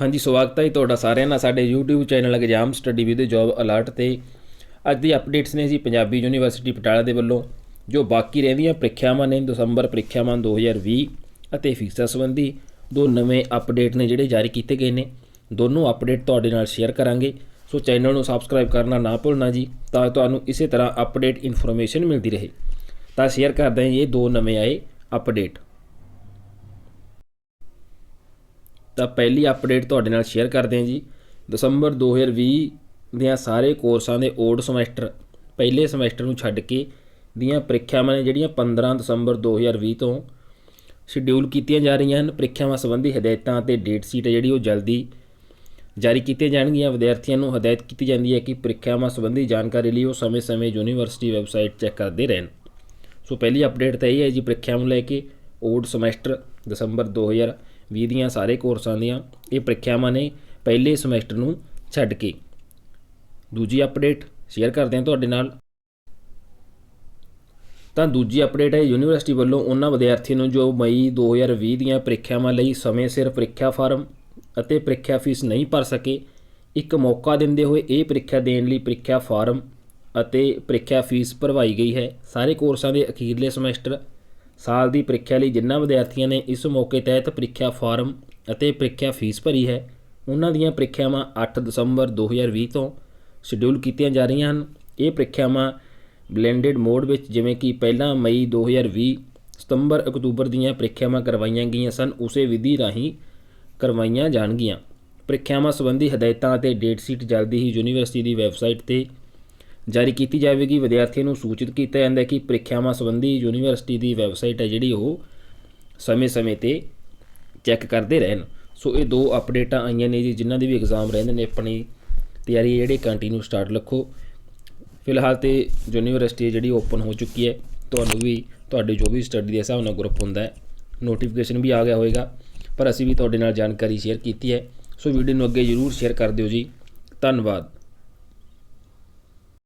ਹਾਂਜੀ, ਸਵਾਗਤ ਹੈ ਜੀ ਤੁਹਾਡਾ ਸਾਰਿਆਂ ਦਾ ਸਾਡੇ YouTube channel exam study with job alert ਤੇ। ਅੱਜ ਦੀ ਅਪਡੇਟਸ ਨੇ ਜੀ ਪੰਜਾਬੀ ਯੂਨੀਵਰਸਿਟੀ ਪਟਿਆਲਾ ਦੇ ਵੱਲੋਂ, ਜੋ ਬਾਕੀ ਰਹਿੰਦੀਆਂ ਪ੍ਰੀਖਿਆਵਾਂ ਨੇ ਦਸੰਬਰ ਪ੍ਰੀਖਿਆਵਾਂ 2020 ਅਤੇ ਫੀਸਾਂ ਸੰਬੰਧੀ ਦੋ ਨਵੇਂ ਅਪਡੇਟ ਨੇ ਜਿਹੜੇ ਜਾਰੀ ਕੀਤੇ ਗਏ ਨੇ। ਦੋਨੋਂ ਅਪਡੇਟ ਤੁਹਾਡੇ ਨਾਲ ਸ਼ੇਅਰ ਕਰਾਂਗੇ। ਸੋ ਚੈਨਲ ਨੂੰ ਸਬਸਕ੍ਰਾਈਬ ਕਰਨਾ ਨਾ ਭੁੱਲਣਾ ਜੀ, ਤਾਂ ਤੁਹਾਨੂੰ ਇਸੇ ਤਰ੍ਹਾਂ ਅਪਡੇਟ ਇਨਫੋਰਮੇਸ਼ਨ ਮਿਲਦੀ ਰਹੇ। ਤਾਂ ਸ਼ੇਅਰ ਕਰਦੇ ਹਾਂ ਜੀ, ਇਹ ਦੋ ਨਵੇਂ ਆਏ ਅਪਡੇਟ ਤਾਂ ਪਹਿਲੀ ਅਪਡੇਟ ਤੁਹਾਡੇ ਨਾਲ ਸ਼ੇਅਰ ਕਰਦੇ ਹਾਂ ਜੀ। ਦਸੰਬਰ 2020 ਦੀਆਂ ਸਾਰੇ ਕੋਰਸਾਂ ਦੇ ਓਡ ਸਮੈਸਟਰ ਪਹਿਲੇ ਸਮੈਸਟਰ ਨੂੰ ਛੱਡ ਕੇ ਦੀਆਂ ਪ੍ਰੀਖਿਆਵਾਂ ਨੇ ਜਿਹੜੀਆਂ 15 ਦਸੰਬਰ 2020 ਤੋਂ ਸ਼ਡਿਊਲ ਕੀਤੀਆਂ ਜਾ ਰਹੀਆਂ ਹਨ। ਪ੍ਰੀਖਿਆਵਾਂ ਸੰਬੰਧੀ ਹਦਾਇਤਾਂ ਅਤੇ ਡੇਟ ਸ਼ੀਟ ਹੈ ਜਿਹੜੀ ਉਹ ਜਲਦੀ ਜਾਰੀ ਕੀਤੀਆਂ ਜਾਣਗੀਆਂ। ਵਿਦਿਆਰਥੀਆਂ ਨੂੰ ਹਦਾਇਤ ਕੀਤੀ ਜਾਂਦੀ ਹੈ ਕਿ ਪ੍ਰੀਖਿਆਵਾਂ ਸੰਬੰਧੀ ਜਾਣਕਾਰੀ ਲਈ ਉਹ ਸਮੇਂ-ਸਮੇਂ ਯੂਨੀਵਰਸਿਟੀ ਵੈਬਸਾਈਟ ਚੈੱਕ ਕਰਦੇ ਰਹਿਣ। ਸੋ ਪਹਿਲੀ ਅਪਡੇਟ ਤਾਂ ਇਹ ਹੈ ਜੀ, ਪ੍ਰੀਖਿਆਵਾਂ ਨੂੰ ਲੈ ਕੇ ਓਡ ਸਮੈਸਟਰ ਦਸੰਬਰ 2020 ਦੀਆਂ ਸਾਰੇ ਕੋਰਸਾਂ ਦੀਆਂ, ਇਹ ਪ੍ਰੀਖਿਆਵਾਂ ਨੇ ਪਹਿਲੇ ਸਮੈਸਟਰ ਨੂੰ ਛੱਡ ਕੇ। ਦੂਜੀ ਅਪਡੇਟ ਸ਼ੇਅਰ ਕਰਦੇ ਹਾਂ ਤੁਹਾਡੇ ਨਾਲ। ਤਾਂ ਦੂਜੀ ਅਪਡੇਟ ਹੈ ਯੂਨੀਵਰਸਿਟੀ ਵੱਲੋਂ ਉਹਨਾਂ ਵਿਦਿਆਰਥੀਆਂ ਨੂੰ ਜੋ ਮਈ 2020 ਦੀਆਂ ਪ੍ਰੀਖਿਆਵਾਂ ਲਈ ਸਮੇਂ ਸਿਰ ਪ੍ਰੀਖਿਆ ਫਾਰਮ ਅਤੇ ਪ੍ਰੀਖਿਆ ਫੀਸ ਨਹੀਂ ਭਰ ਸਕੇ, ਇੱਕ ਮੌਕਾ ਦਿੰਦੇ ਹੋਏ ਇਹ ਪ੍ਰੀਖਿਆ ਦੇਣ ਲਈ ਪ੍ਰੀਖਿਆ ਫਾਰਮ ਅਤੇ ਪ੍ਰੀਖਿਆ ਫੀਸ ਭਰਵਾਈ ਗਈ ਹੈ। ਸਾਰੇ ਕੋਰਸਾਂ ਦੇ ਅਖੀਰਲੇ ਸਮੈਸਟਰ ਸਾਲ ਦੀ ਪ੍ਰੀਖਿਆ ਲਈ ਜਿਨ੍ਹਾਂ ਵਿਦਿਆਰਥੀਆਂ ਨੇ ਇਸ ਮੌਕੇ ਤਹਿਤ ਪ੍ਰੀਖਿਆ ਫਾਰਮ ਅਤੇ ਪ੍ਰੀਖਿਆ ਫੀਸ ਭਰੀ ਹੈ, ਉਹਨਾਂ ਦੀਆਂ ਪ੍ਰੀਖਿਆਵਾਂ 8 ਦਸੰਬਰ 2020 ਤੋਂ ਸ਼ਡਿਊਲ ਕੀਤੀਆਂ ਜਾ ਰਹੀਆਂ ਹਨ। ਇਹ ਪ੍ਰੀਖਿਆਵਾਂ ਬਲੈਂਡਡ ਮੋਡ ਵਿੱਚ ਜਿਵੇਂ ਕਿ ਪਹਿਲਾਂ ਮਈ 2020 ਸਤੰਬਰ ਅਕਤੂਬਰ ਦੀਆਂ ਪ੍ਰੀਖਿਆਵਾਂ ਕਰਵਾਈਆਂ ਗਈਆਂ ਸਨ, ਉਸੇ ਵਿਧੀ ਰਾਹੀਂ ਕਰਵਾਈਆਂ ਜਾਣਗੀਆਂ। ਪ੍ਰੀਖਿਆਵਾਂ ਸੰਬੰਧੀ ਹਦਾਇਤਾਂ ਅਤੇ ਡੇਟ ਸ਼ੀਟ ਜਲਦੀ ਹੀ ਯੂਨੀਵਰਸਿਟੀ ਦੀ ਵੈਬਸਾਈਟ ਤੇ ਜਾਰੀ ਕੀਤੀ ਜਾਵੇਗੀ। ਵਿਦਿਆਰਥੀਆਂ ਨੂੰ ਸੂਚਿਤ ਕੀਤਾ ਜਾਂਦਾ ਹੈ ਕਿ ਪ੍ਰੀਖਿਆਵਾਂ ਸੰਬੰਧੀ ਯੂਨੀਵਰਸਿਟੀ ਦੀ ਵੈਬਸਾਈਟ ਹੈ ਜਿਹੜੀ ਉਹ ਸਮੇਂ-ਸਮੇਂ ਤੇ ਚੈੱਕ ਕਰਦੇ ਰਹਿਣ। ਸੋ ਇਹ ਦੋ ਅਪਡੇਟਾਂ ਆਈਆਂ ਨੇ ਜੀ, ਜਿਨ੍ਹਾਂ ਦੇ ਵੀ ਐਗਜ਼ਾਮ ਰਹਿੰਦੇ ਨੇ। ਆਪਣੀ ਤਿਆਰੀ ਜਿਹੜੀ ਕੰਟੀਨਿਊ ਸਟਾਰਟ ਰੱਖੋ। ਫਿਲਹਾਲ ਤੇ ਯੂਨੀਵਰਸਿਟੀ ਜਿਹੜੀ ਓਪਨ ਹੋ ਚੁੱਕੀ ਹੈ। ਤੁਹਾਨੂੰ ਵੀ, ਤੁਹਾਡੇ ਜੋ ਵੀ ਸਟੱਡੀ ਦੇ ਹਿਸਾਬ ਨਾਲ ਗਰੁੱਪ ਹੁੰਦਾ ਹੈ ਨੋਟੀਫਿਕੇਸ਼ਨ ਵੀ ਆ ਗਿਆ ਹੋਵੇਗਾ ਪਰ ਅਸੀਂ ਵੀ ਤੁਹਾਡੇ ਨਾਲ ਜਾਣਕਾਰੀ ਸ਼ੇਅਰ ਕੀਤੀ ਹੈ। ਸੋ ਵੀਡੀਓ ਨੂੰ ਅੱਗੇ ਜ਼ਰੂਰ ਸ਼ੇਅਰ ਕਰ ਦਿਓ ਜੀ। ਧੰਨਵਾਦ।